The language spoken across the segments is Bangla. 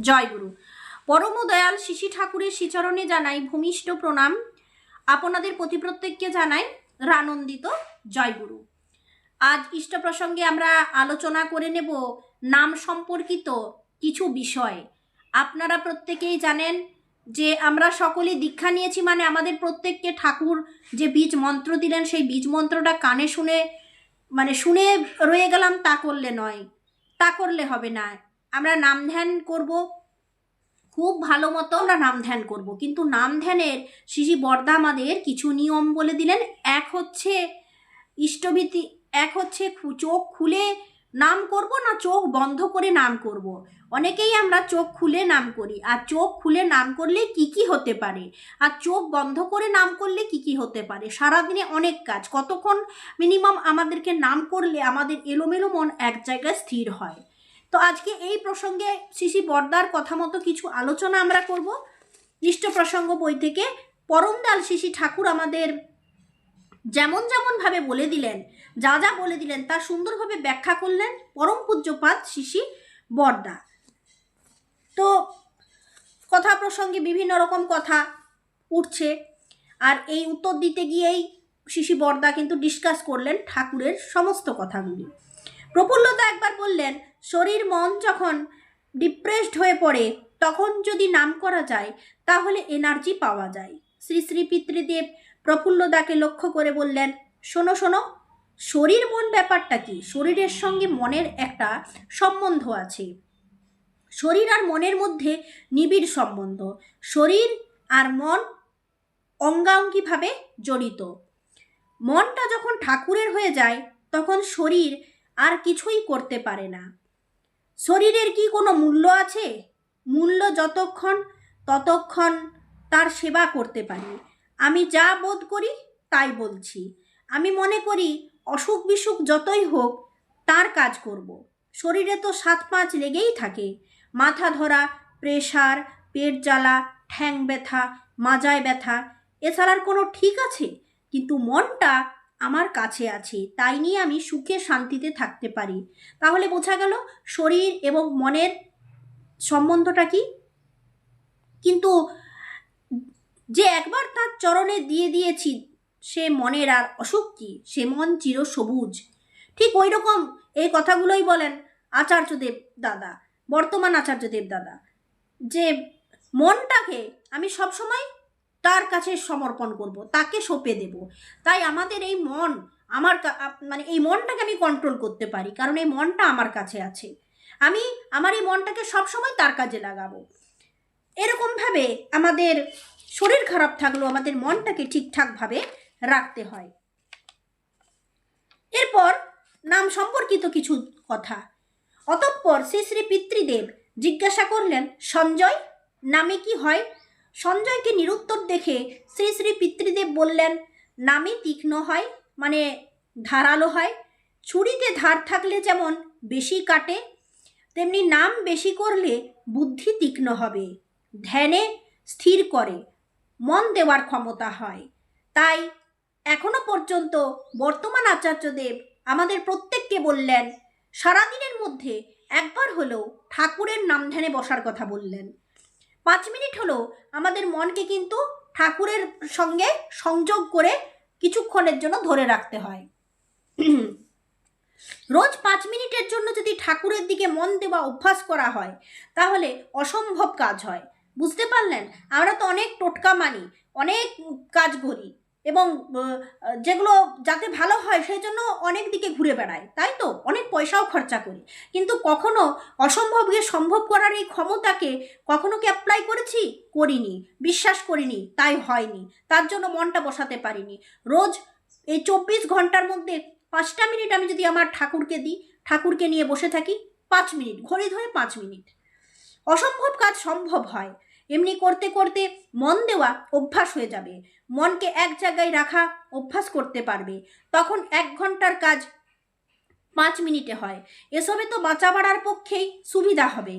জয় গুরু। পরম দয়াল শিশি ঠাকুরের শ্রীচরণে জানাই ভূমিষ্ঠ প্রণাম। আপনাদের প্রতি প্রত্যেককে জানাই রানন্দিত জয় গুরু। আজ ইষ্ট প্রসঙ্গে আমরা আলোচনা করে নেব নাম সম্পর্কিত কিছু বিষয়। আপনারা প্রত্যেকেই জানেন যে আমরা সকলে দীক্ষা নিয়েছি মানে আমাদের প্রত্যেককে ঠাকুর যে বীজ মন্ত্র দিলেন, সেই বীজ মন্ত্রটা কানে শুনে মানে শুনে রয়ে গেলাম, তা করলে নয়। তা করলে হবে না। আমরা নাম ধ্যান করব। খুব ভালো মতো আমরা নাম ধ্যান করব। কিন্তু নাম ধ্যানের শিশি বর্দা আমাদের কিছু নিয়ম বলে দিলেন। এক হচ্ছে ইষ্টভীতি, এক হচ্ছে চোখ খুলে নাম করব না চোখ বন্ধ করে নাম করব। অনেকেই আমরা চোখ খুলে নাম করি। আর চোখ খুলে নাম করলে কি কি হতে পারে? আর চোখ বন্ধ করে নাম করলে কি কি হতে পারে? সারাদিনে অনেক কাজ। কতক্ষণ মিনিমাম আমাদেরকে নাম করলে আমাদের এলোমেলো মন এক জায়গায় স্থির হয়। তো আজকে এই প্রসঙ্গে শিশি বর্দার কথা মতো কিছু আলোচনা আমরা করব। ইষ্ট প্রসঙ্গ বই থেকে পরমদাল শিশি ঠাকুর আমাদের যেমন যেমন ভাবে বলে দিলেন, যা যা বলে দিলেন তা সুন্দরভাবে ব্যাখ্যা করলেন পরম পূজ্যপাত শিশি বর্দা। তো কথা প্রসঙ্গে বিভিন্ন রকম কথা উঠছে আর এই উত্তর দিতে গিয়েই শিশি বর্দা কিন্তু ডিসকাস করলেন ঠাকুরের সমস্ত কথাগুলি। প্রফুল্লতা একবার বললেন শরীর, মন যখন ডিপ্রেসড হয়ে পড়ে, তখন যদি নাম করা যায়, তাহলে এনার্জি পাওয়া যায়। শ্রী শ্রী পিতৃদেব প্রফুল্লদাকে লক্ষ্য করে বললেন, শোনো শোনো, শরীর, মন ব্যাপারটা কি? শরীরের সঙ্গে মনের একটা সম্বন্ধ আছে। শরীর আর মনের মধ্যে নিবিড় সম্বন্ধ। শরীর আর মন অঙ্গাঙ্গিভাবে জড়িত। মনটা যখন ঠাকুরের হয়ে যায়, তখন শরীর আর কিছুই করতে পারে না। শরীরের কি কোনো মূল্য আছে? মূল্য যতক্ষণ ততক্ষণ তার সেবা করতে পারি। আমি যা বোধ করি তাই বলছি। আমি মনে করি অসুখ বিসুখ যতই হোক তার কাজ করব। শরীরে তো সাত পাঁচ লেগেই থাকে। মাথা ধরা প্রেশার পেট জ্বালা, ঠ্যাং ব্যথা, মাজায় ব্যথা এছাড়ার কোনো ঠিক আছে? কিন্তু মনটা আমার কাছে আছে, তাই নিয়ে আমি সুখে শান্তিতে থাকতে পারি। তাহলে বোঝা গেল শরীর এবং মনের সম্বন্ধটা কি? কিন্তু যে একবার তার চরণে দিয়ে দিয়েছি, সে মনের আর অসুখ কি? সে মন চির সবুজ। ঠিক ওই রকম এই কথাগুলোই বলেন আচার্যদেব দাদা, বর্তমান আচার্যদেব দাদা। যে মনটাকে আমি সবসময় তার কাছে সমর্পণ করব, তাকে সঁপে দেব। তাই আমাদের এই মন আমার মানে এই মনটাকে আমি কন্ট্রোল করতে পারি, কারণ এই মনটা আমার কাছে আছে। আমি আমার এই মনটাকে সবসময় তার কাজে লাগাবো। এরকমভাবে আমাদের শরীর খারাপ থাকলেও আমাদের মনটাকে ঠিকঠাকভাবে রাখতে হয়। এরপর নাম সম্পর্কিত কিছু কথা। অতঃপর শ্রী শ্রী পিতৃদেব জিজ্ঞাসা করলেন, সঞ্জয়, নামে কি হয়? সঞ্জয়কে নিরুত্তর দেখে শ্রী শ্রী পিতৃদেব বললেন নামে তীক্ষ্ণ হয় মানে ধারালো হয়। ছুরিতে ধার থাকলে যেমন বেশি কাটে, তেমনি নাম বেশি করলে বুদ্ধি তীক্ষ্ণ হবে। ধ্যানে স্থির করে, মন দেওয়ার ক্ষমতা হয়। তাই এখনও পর্যন্ত বর্তমান আচার্যদেব আমাদের প্রত্যেককে বললেন, সারাদিনের মধ্যে একবার হলেও ঠাকুরের নাম ধ্যানে বসার কথা বললেন। পাঁচ মিনিট হলো আমাদের মনকে কিন্তু ঠাকুরের সঙ্গে সংযোগ করে কিছুক্ষণের জন্য ধরে রাখতে হয়। রোজ পাঁচ মিনিটের জন্য যদি ঠাকুরের দিকে মন দেওয়া অভ্যাস করা হয়, তাহলে অসম্ভব কাজ হয়। বুঝতে পারলেন? আমরা তো অনেক টোটকা মানি, অনেক কাজ করি। এবং যেগুলো যাতে ভালো হয় সেই জন্য অনেক দিকে ঘুরে বেড়ায়, তাই তো? অনেক পয়সাও খরচা করি। কিন্তু কখনো অসম্ভবকে সম্ভব করার এই ক্ষমতাকে কখনো কি অ্যাপ্লাই করেছি? করিনি, বিশ্বাস করিনি, তাই হয়নি। তার জন্য মনটা বসাতে পারিনি। রোজ এই চব্বিশ ঘণ্টার মধ্যে পাঁচটা মিনিট আমি যদি আমার ঠাকুরকে দিই, ঠাকুরকে নিয়ে বসে থাকি, পাঁচ মিনিট, ঘড়ি ধরে পাঁচ মিনিট। অসম্ভব কাজ সম্ভব হয়। এমনি করতে করতে মন দেওয়া অভ্যাস হয়ে যাবে। মনকে এক জায়গায় রাখা অভ্যাস করতে পারবে। তখন এক ঘণ্টার কাজ পাঁচ মিনিটে হয়। এসবে তো বাঁচা বাড়ার পক্ষেই সুবিধা হবে।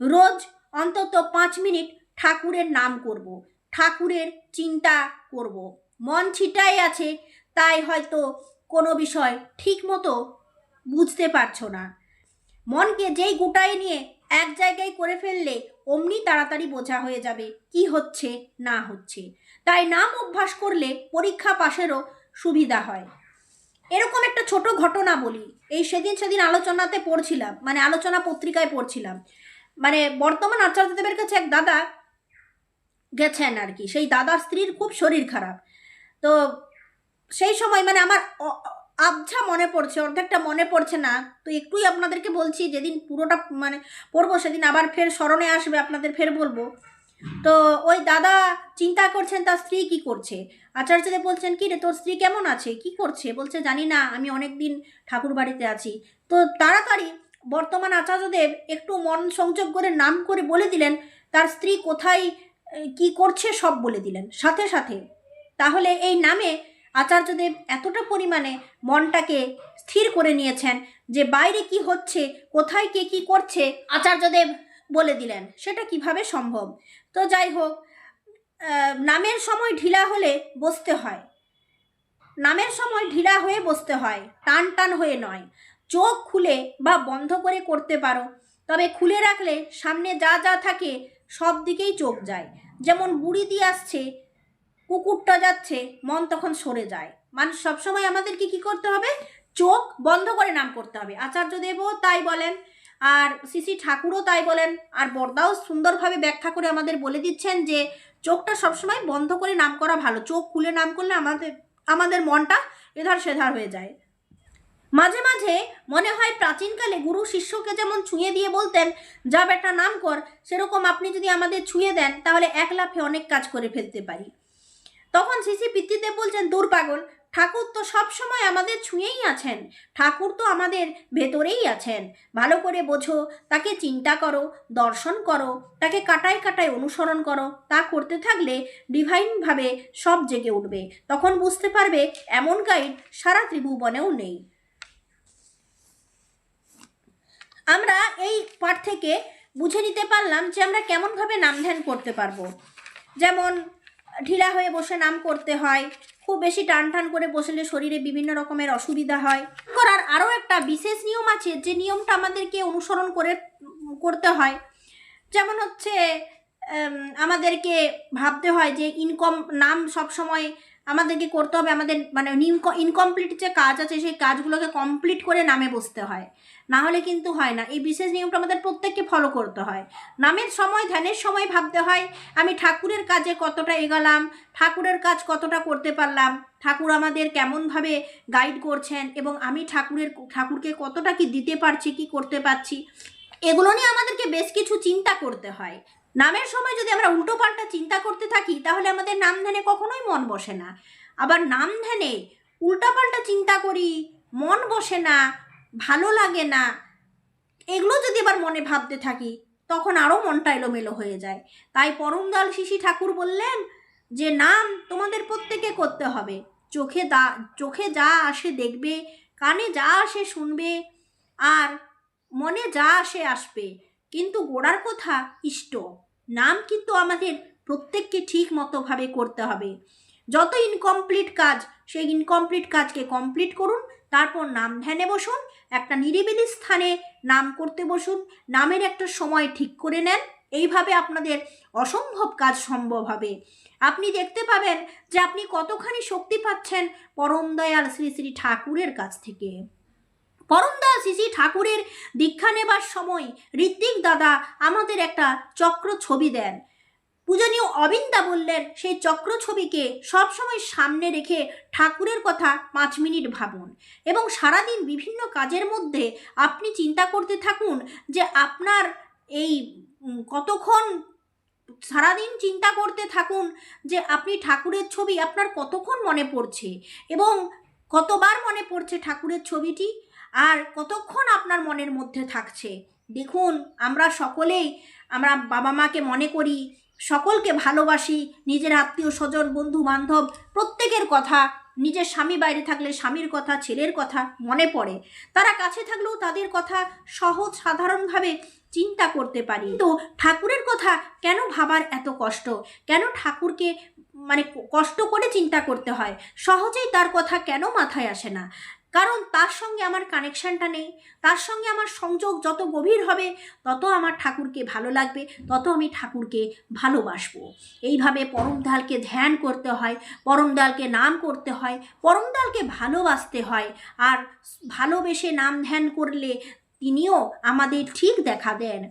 রোজ অন্তত পাঁচ মিনিট ঠাকুরের নাম করব। ঠাকুরের চিন্তা করব। মন ছিটাই আছে, তাই হয়তো কোনো বিষয় ঠিক মতো বুঝতে পারছ না। মনকে যেই গুটায় নিয়ে এক জায়গায় করে ফেললে অমনি তাড়াতাড়ি বোঝা হয়ে যাবে কি হচ্ছে, না হচ্ছে। তাই নাম অভ্যাস করলে পরীক্ষা পাশেরও সুবিধা হয়। এরকম একটা ছোট ঘটনা বলি। এই সেদিন সেদিন আলোচনাতে পড়ছিলাম মানে আলোচনা পত্রিকায় পড়ছিলাম। মানে বর্তমান আচার্যদেবের কাছে এক দাদা গেছেন আর কি। সেই দাদার স্ত্রীর খুব শরীর খারাপ। তো সেই সময় মানে আমার আবঝা মনে পড়ছে, অর্ধেকটা মনে পড়ছে না। তো একটুই আপনাদেরকে বলছি, যেদিন পুরোটা মানে পড়ব, সেদিন আবার ফের স্মরণে আসবে, আপনাদের ফের বলব। তো ওই দাদা চিন্তা করছেন, তার স্ত্রী কি করছে? আচার্যদেব বলছেন, কি রে, তোর স্ত্রী কেমন আছে? কি করছে? বলছে, জানি না, আমি অনেক দিন ঠাকুর বাড়িতে আছি। তো তাড়াতাড়ি বর্তমান আচার্যদেব একটু মন সংযোগ করে, নাম করে বলে দিলেন, তার স্ত্রী কোথায়, কি করছে সব বলে দিলেন। সাথে সাথে। তাহলে এই নামে আচার্যদেব এতটা পরিমাণে মনটাকে স্থির করে নিয়েছেন যে বাইরে কি হচ্ছে, কোথায় কে কি করছে, আচার্যদেব বলে দিলেন, সেটা কীভাবে সম্ভব? তো যাই হোক নামের সময় ঢিলা হলে বসতে হয়। নামের সময় ঢিলা হয়ে বসতে হয়, টান টান হয়ে নয়। চোখ খুলে বা বন্ধ করে করতে পারো, তবে খুলে রাখলে সামনে যা যা থাকে সব দিকেই চোখ যায়। যেমন বুড়ি দিয়ে আসছে কুকুরটা যাচ্ছে, মন তখন সরে যায়। মানুষ সবসময় আমাদেরকে কি করতে হবে? চোখ বন্ধ করে নাম করতে হবে। আচার্যদেবও তাই বলেন, আর শ্রী ঠাকুরও তাই বলেন, আর বর্দাও সুন্দরভাবে ব্যাখ্যা করে আমাদের বলে দিচ্ছেন যে, চোখটা সবসময় বন্ধ করে নাম করা ভালো। চোখ খুলে নাম করলে আমাদের আমাদের মনটা এধার সেধার হয়ে যায়। মাঝে মাঝে মনে হয় প্রাচীনকালে গুরু শিষ্যকে যেমন ছুঁয়ে দিয়ে বলতেন, যা বেটা নাম কর, সেরকম আপনি যদি আমাদের ছুঁয়ে দেন, তাহলে এক লাফে অনেক কাজ করে ফেলতে পারি। তখন শিশি পিতৃদেব বলছেন, দূর পাগল, ঠাকুর তো সব সময় আমাদের ছুঁয়েই আছেন। ঠাকুর তো আমাদের ভেতরেই আছেন। ভালো করে বোঝো, তাকে চিন্তা করো, দর্শন করো, তাকে কাটায় কাটায় অনুসরণ করো। তা করতে থাকলে ডিভাইনভাবে সব জেগে উঠবে। তখন বুঝতে পারবে এমন গাইড সারা ত্রিভুবনেও নেই। আমরা এই পাঠ থেকে বুঝে নিতে পারলাম যে আমরা কেমনভাবে নাম ধ্যান করতে পারব। যেমন ঢিলা হয়ে বসে নাম করতে হয়। খুব বেশি টান টান করে বসলে শরীরে বিভিন্ন রকমের অসুবিধা হয়। করার আরও একটা বিশেষ নিয়ম আছে, যে নিয়মটা আমাদেরকে অনুসরণ করে করতে হয়। যেমন হচ্ছে আমাদেরকে ভাবতে হয় যে ইনকম নাম সব সময় আমাদেরকে করতে হবে, আমাদের মানে ইনকমপ্লিট যে কাজ আছে, সেই কাজগুলোকে কমপ্লিট করে নামে বসতে হয়। না হলে কিন্তু হয় না। এই বিশেষ নিয়মটা আমাদের প্রত্যেককে ফলো করতে হয়। নামের সময়, ধ্যানের সময় ভাবতে হয়, আমি ঠাকুরের কাজে কতটা এগালাম, ঠাকুরের কাজ কতটা করতে পারলাম, ঠাকুর আমাদের কেমনভাবে গাইড করছেন, এবং আমি ঠাকুরের, ঠাকুরকে কতটা কি দিতে পারছি, কি করতে পারছি, এগুলো নিয়ে আমাদেরকে বেশ কিছু চিন্তা করতে হয়। নামের সময় যদি আমরা উল্টোপাল্টা চিন্তা করতে থাকি, তাহলে আমাদের নাম ধ্যানে কখনোই মন বসে না। আবার নাম ধ্যানে উল্টাপাল্টা চিন্তা করি, মন বসে না, ভালো লাগে না, এগুলো যদি আবার মনে ভাবতে থাকি, তখন আরও মনটা এলোমেলো হয়ে যায়। তাই পরমদাল শিশি ঠাকুর বললেন যে, নাম তোমাদের প্রত্যেকে করতে হবে। চোখে দা, চোখে যা আসে দেখবে, কানে যা আসে শুনবে, আর মনে যা আসে আসবে। কিন্তু গোড়ার কথা ইষ্ট। নাম কিন্তু আমাদের প্রত্যেককে ঠিক মতোভাবে করতে হবে। যত ইনকমপ্লিট কাজ, সেই ইনকমপ্লিট কাজকে কমপ্লিট করুন, তারপর নাম ধ্যানে বসুন, একটা নিরিবিলি স্থানে নাম করতে বসুন, নামের একটা সময় ঠিক করে নেন, এইভাবে আপনাদের অসম্ভব কাজ সম্ভব হবে। আপনি দেখতে পাবেন যে আপনি কতখানি শক্তি পাচ্ছেন পরম দয়াল শ্রী শ্রী ঠাকুরের কাছ থেকে। শ্রী শ্রী ঠাকুরের দীক্ষা নেবার সময় ঋত্বিক দাদা আমাদের একটা চক্র ছবি দেন। পূজনীয় অবিন্দা বললেন, সেই চক্র ছবিকে সবসময় সামনে রেখে ঠাকুরের কথা পাঁচ মিনিট ভাবুন এবং সারাদিন বিভিন্ন কাজের মধ্যে আপনি চিন্তা করতে থাকুন যে আপনার এই কতক্ষণ সারাদিন চিন্তা করতে থাকুন যে আপনি ঠাকুরের ছবি আপনার কতক্ষণ মনে পড়ছে এবং কতবার মনে পড়ছে ঠাকুরের ছবিটি? আর কতক্ষণ আপনার মনের মধ্যে থাকছে? দেখুন, আমরা সকলেই, আমরা বাবা মাকে মনে করি, সকলকে ভালোবাসি, নিজের আত্মীয় স্বজন, বন্ধু বান্ধব, প্রত্যেকের কথা, নিজের স্বামী বাইরে থাকলে স্বামীর কথা, ছেলের কথা মনে পড়ে। তারা কাছে থাকলেও তাদের কথা সহজ, সাধারণভাবে চিন্তা করতে পারি। তো ঠাকুরের কথা কেন ভাবার এত কষ্ট? কেন ঠাকুরকে মানে কষ্ট করে চিন্তা করতে হয়? সহজেই তার কথা কেন মাথায় আসে না? কারণ তার সঙ্গে আমার কানেকশনটা নেই, তার সঙ্গে আমার সংযোগ যত গভীর হবে, তত আমার ঠাকুরকে ভালো লাগবে, তত আমি ঠাকুরকে ভালোবাসবো। এইভাবে পরমদালকে ধ্যান করতে হয় পরমদালকে নাম করতে হয় পরমদালকে ভালোবাসতে হয়। আর ভালোবেসে নাম ধ্যান করলে তিনিও আমাদের ঠিক দেখা দেন।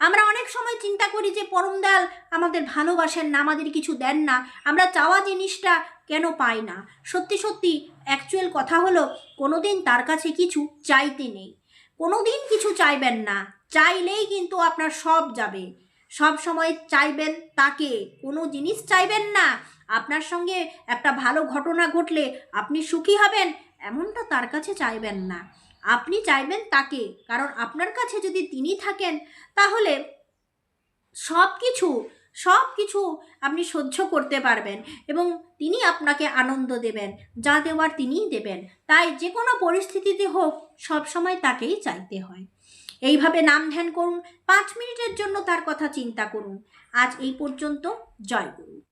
আমরা অনেক সময় চিন্তা করি যে পরমদাল আমাদের ভালোবাসেন না, আমাদের কিছু দেন না, আমরা চাওয়া জিনিসটা কেন পাই না? সত্যি সত্যি অ্যাকচুয়াল কথা হলো কোনো দিন তার কাছে কিছু চাইতে নেই। কোনোদিন কিছু চাইবেন না, চাইলেই কিন্তু আপনার সব যাবে। সব সময় চাইবেন তাকে, কোনো জিনিস চাইবেন না। আপনার সঙ্গে একটা ভালো ঘটনা ঘটলে আপনি সুখী হবেন, এমনটা তার কাছে চাইবেন না। আপনি চাইবেন তাকে, কারণ আপনার কাছে যদি তিনি থাকেন, তাহলে সব কিছু সব কিছু আপনি সহ্য করতে পারবেন এবং তিনি আপনাকে আনন্দ দেবেন, যা দেওয়ার তিনিই দেবেন। তাই যে কোনো পরিস্থিতিতে হোক সব সময় তাকেই চাইতে হয়। এইভাবে নাম ধ্যান করুন, পাঁচ মিনিটের জন্য তার কথা চিন্তা করুন। আজ এই পর্যন্ত, জয় গুরু।